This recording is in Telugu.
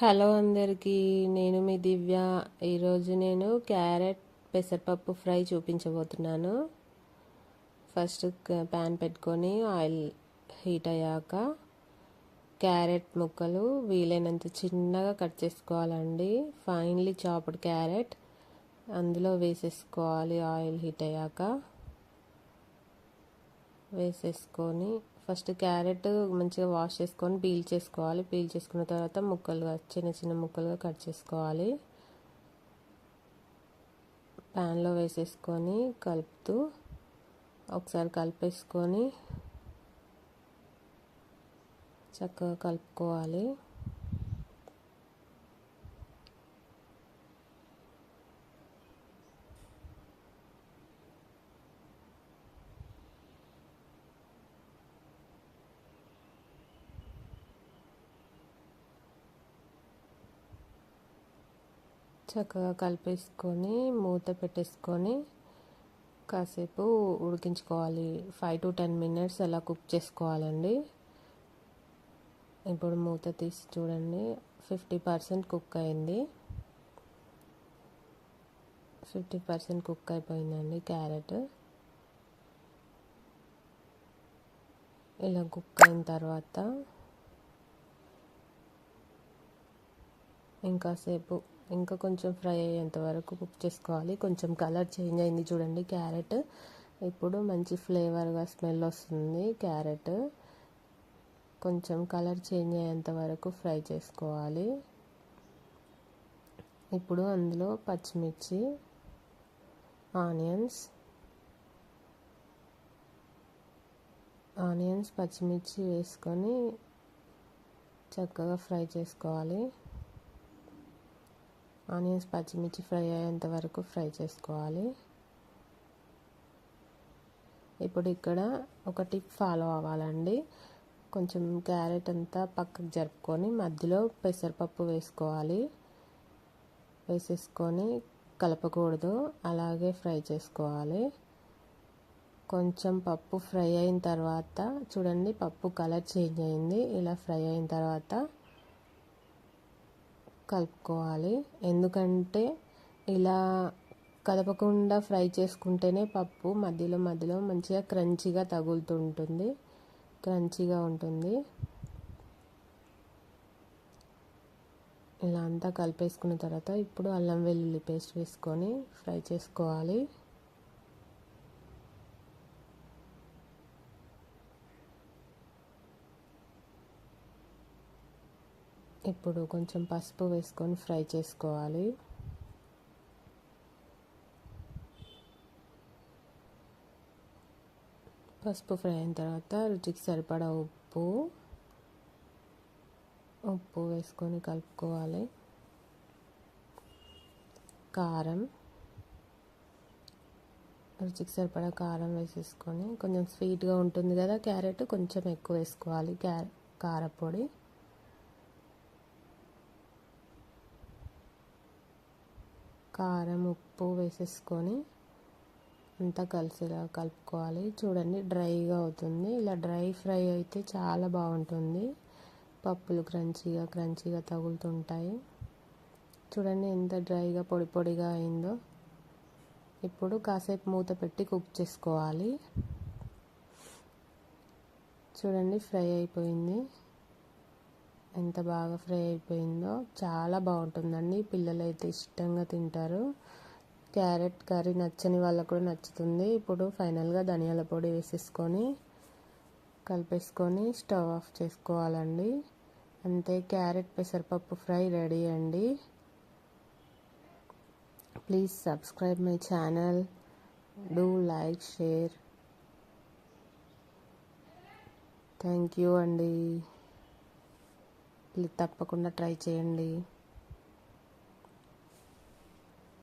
హలో అందరికీ నేను మీ దివ్య. ఈరోజు నేను క్యారెట్ పెసరపప్పు ఫ్రై చూపించబోతున్నాను. ఫస్ట్ ప్యాన్ పెట్టుకొని ఆయిల్ హీట్ అయ్యాక క్యారెట్ ముక్కలు వీలైనంత చిన్నగా కట్ చేసుకోవాలండి. ఫైన్లీ చాప్డ్ క్యారెట్ అందులో వేసేసుకోవాలి ఆయిల్ హీట్ అయ్యాక. వేసేసుకొని ఫస్ట్ క్యారెట్ మంచిగా వాష్ చేసుకొని పీల్ చేసుకోవాలి. పీల్ చేసుకున్న తర్వాత ముక్కలుగా చిన్న చిన్న ముక్కలుగా కట్ చేసుకోవాలి. ప్యాన్లో వేసేసుకొని కలుపుతూ ఒకసారి కలిపేసుకొని చక్కగా కలుపుకోవాలి. చక్కగా కలిపేసుకొని మూత పెట్టేసుకొని కాసేపు ఉడికించుకోవాలి. ఫైవ్ టు టెన్ మినిట్స్ అలా కుక్ చేసుకోవాలండి. ఇప్పుడు మూత తీసి చూడండి. ఫిఫ్టీ పర్సెంట్ కుక్ అయింది. ఫిఫ్టీ పర్సెంట్ కుక్ అయిపోయిందండి క్యారెట్. ఇలా కుక్ అయిన తర్వాత ఇంకాసేపు ఇంకా కొంచెం ఫ్రై అయ్యేంత వరకు కుక్ చేసుకోవాలి. కొంచెం కలర్ చేంజ్ అయింది చూడండి క్యారెట్. ఇప్పుడు మంచి ఫ్లేవర్గా స్మెల్ వస్తుంది క్యారెట్. కొంచెం కలర్ చేంజ్ అయ్యేంత వరకు ఫ్రై చేసుకోవాలి. ఇప్పుడు అందులో పచ్చిమిర్చి ఆనియన్స్ ఆనియన్స్ పచ్చిమిర్చి వేసుకొని చక్కగా ఫ్రై చేసుకోవాలి. ఆనియన్స్ పచ్చిమిర్చి ఫ్రై అయ్యేంత వరకు ఫ్రై చేసుకోవాలి. ఇప్పుడు ఇక్కడ ఒక టిప్ ఫాలో అవ్వాలండి. కొంచెం క్యారెట్ అంతా పక్కకు జరుపుకొని మధ్యలో పెసరపప్పు వేసుకోవాలి. వేసేసుకొని కలపకూడదు. అలాగే ఫ్రై చేసుకోవాలి. కొంచెం పప్పు ఫ్రై అయిన తర్వాత చూడండి పప్పు కలర్ చేంజ్ అయింది. ఇలా ఫ్రై అయిన తర్వాత కలుపుకోవాలి. ఎందుకంటే ఇలా కదపకుండా ఫ్రై చేసుకుంటేనే పప్పు మధ్యలో మధ్యలో మంచిగా క్రంచీగా తగులుతుంటుంది. క్రంచీగా ఉంటుంది. ఇలా అంతా కలిపేసుకున్న తర్వాత ఇప్పుడు అల్లం వెల్లుల్లి పేస్ట్ వేసుకొని ఫ్రై చేసుకోవాలి. ఇప్పుడు కొంచెం పసుపు వేసుకొని ఫ్రై చేసుకోవాలి. పసుపు ఫ్రై అయిన తర్వాత రుచికి సరిపడా ఉప్పు ఉప్పు వేసుకొని కలుపుకోవాలి. కారం రుచికి సరిపడా కారం వేసేసుకొని కొంచెం స్వీట్గా ఉంటుంది కదా క్యారెట్ కొంచెం ఎక్కువ వేసుకోవాలి క్యా కారపొడి. కారం ఉప్పు వేసేసుకొని అంతా కలిసిలా కలుపుకోవాలి. చూడండి డ్రైగా అవుతుంది. ఇలా డ్రై ఫ్రై అయితే చాలా బాగుంటుంది. పప్పులు క్రంచీగా క్రంచీగా తగులుతుంటాయి. చూడండి ఎంత డ్రైగా పొడి పొడిగా అయిందో. ఇప్పుడు కాసేపు మూత పెట్టి కుక్ చేసుకోవాలి. చూడండి ఫ్రై అయిపోయింది. ఎంత బాగా ఫ్రై అయిపోయిందో చాలా బాగుంటుందండి. పిల్లలు అయితే ఇష్టంగా తింటారు. క్యారెట్ కర్రీ నచ్చని వాళ్ళకు కూడా నచ్చుతుంది. ఇప్పుడు ఫైనల్గా ధనియాల పొడి వేసేసుకొని కలిపేసుకొని స్టవ్ ఆఫ్ చేసుకోవాలండి. అంతే క్యారెట్ పెసరపప్పు ఫ్రై రెడీ అండి. Please subscribe my channel. Do like share. Thank you అండి. తప్పకుండా ట్రై చేయండి.